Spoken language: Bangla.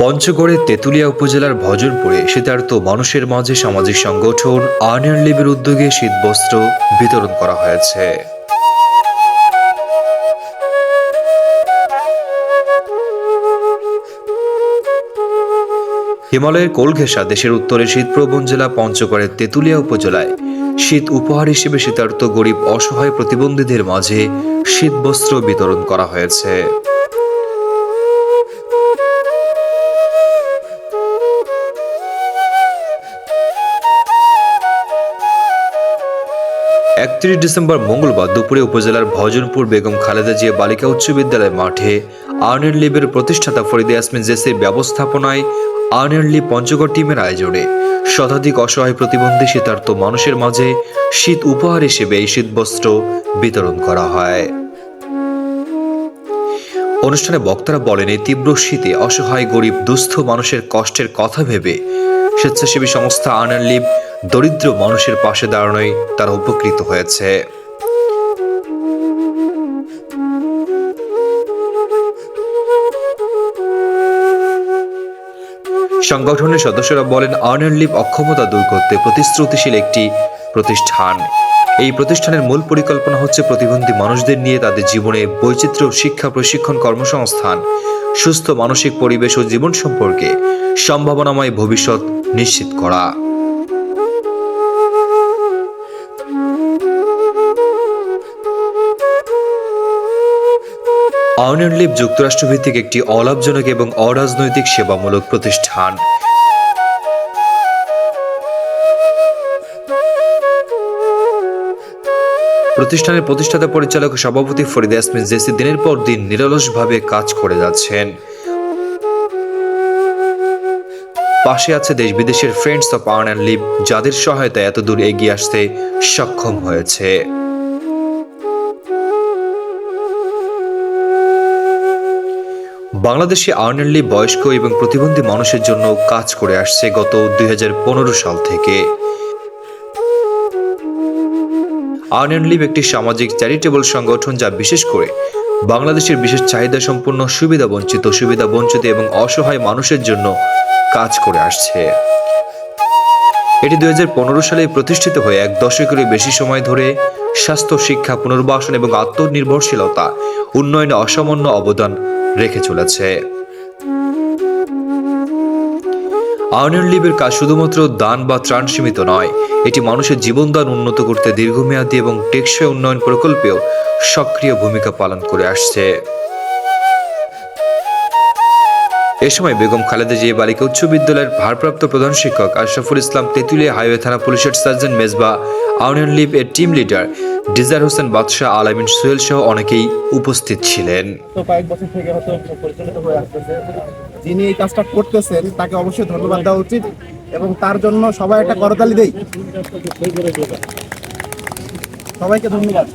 পঞ্চগড়ের তেঁতুলিয়া উপজেলার ভজনপুরে শীতার্ত মানুষের মাঝে সামাজিক সংগঠন আর্নিয়ার লিবের উদ্যোগে শীতবস্ত্র বিতরণ করা হয়েছে। হিমালয়ের কোলঘেঁষা দেশের উত্তরে শীতপ্রবণ জেলা পঞ্চগড়ের তেঁতুলিয়া উপজেলায়। শীত উপহার হিসেবে শীতার্থ গরিব অসহায় প্রতিবন্ধীদের মাঝে শীতবস্ত্র বিতরণ করা হয়েছে। একত্রিশ ডিসেম্বর মঙ্গলবার দুপুরে উপজেলার ভজনপুর বেগম খালেদা জিয়া বালিকা উচ্চ বিদ্যালয় মাঠে আর্নের লিবের প্রতিষ্ঠাতা ফরিদা ইয়াসমিন জেসির ব্যবস্থাপনায় আর্নের লিব পঞ্চগড় টিমের আয়োজনে। শতাধিক অসহায় প্রতিবন্ধী শীতার্থ মানুষের মাঝে শীত উপহার হিসেবে এই শীতবস্ত্র বিতরণ করা হয়। অনুষ্ঠানে বক্তারা বলেন, এই তীব্র শীতে অসহায়, গরিব, দুস্থ মানুষের কষ্টের কথা ভেবে স্বেচ্ছাসেবী সংস্থা আনার লিব দরিদ্র মানুষের পাশে দাঁড়ানোয় তারা উপকৃত হয়েছে। সংগঠনের সদস্যরা বলেন আর্নার লিভ অক্ষমতা দূর করতে প্রতিশ্রুতিশীল একটি প্রতিষ্ঠান। এই প্রতিষ্ঠানের মূল পরিকল্পনা হচ্ছে প্রতিবন্ধী মানুষদের নিয়ে তাদের জীবনে বৈচিত্র্য শিক্ষা প্রশিক্ষণ কর্মসংস্থান সুস্থ মানসিক পরিবেশ ও জীবন সম্পর্কে সম্ভাবনাময় ভবিষ্যৎ নিশ্চিত করা। আর্নার লিভ যুক্তরাষ্ট্রভিত্তিক একটি অলাভজনক এবং অরাজনৈতিক সেবামূলক প্রতিষ্ঠান। প্রতিষ্ঠানের প্রতিষ্ঠাতা পরিচালক সভাপতি ফরিদ ইয়াসমিন জেসি দিনের পর দিন নিরলসভাবে কাজ করে যাচ্ছেন। পাশে আছে দেশ বিদেশের friends of earn and live যাদের সহায়তায় এত দূর এগিয়ে আসতে সক্ষম হয়েছে। বাংলাদেশে আর্নারলি বয়স্ক এবং প্রতিবন্ধী মানুষের জন্য কাজ করে আসছে গত দুই হাজার পনেরো সাল থেকে। আর্নারলিভ একটি সামাজিক চ্যারিটেবল সংগঠন যা বিশেষ করে বাংলাদেশের বিশেষ চাহিদা সম্পন্ন সুবিধা বঞ্চিত সুবিধা বঞ্চিত এবং অসহায় মানুষের জন্য কাজ করে আসছে। এটি দুই হাজার পনেরো সালে প্রতিষ্ঠিত হয়ে এক দশকেরও বেশি সময় ধরে স্বাস্থ্য, শিক্ষা, পুনর্বাসন এবং আত্মনির্ভরশীলতা, উন্নয়নে অসামান্য অবদান রেখে চলেছে। আর্নার লিভের কাজ শুধুমাত্র দান বা ত্রাণ সীমিত নয়, এটি মানুষের জীবনদান উন্নত করতে দীর্ঘমেয়াদী এবং টেকসই উন্নয়ন প্রকল্পেও সক্রিয় ভূমিকা পালন করে আসছে। এ সময় বেগম খালেদা জিয়া বালিকা উচ্চ বিদ্যালয়ের ভারপ্রাপ্ত প্রধান শিক্ষক আশরাফুল ইসলাম তেঁতুলিয়া হাইওয়ে থানা পুলিশের সার্জন মেজবা আউনিয়ন লিভ এর team leader desire Hossain Badshah, Alamin Sohel সহ অনেকেই উপস্থিত ছিলেন। কয়েক বছর থেকে হয়তো পরিচালিত হয়ে আসতেছে। যিনি এই কাজটা করতেছেন, তাকে অবশ্যই ধন্যবাদ দেওয়া উচিত এবং তার জন্য সবাই একটা করতালি দেই। সবাইকে ধন্যবাদ।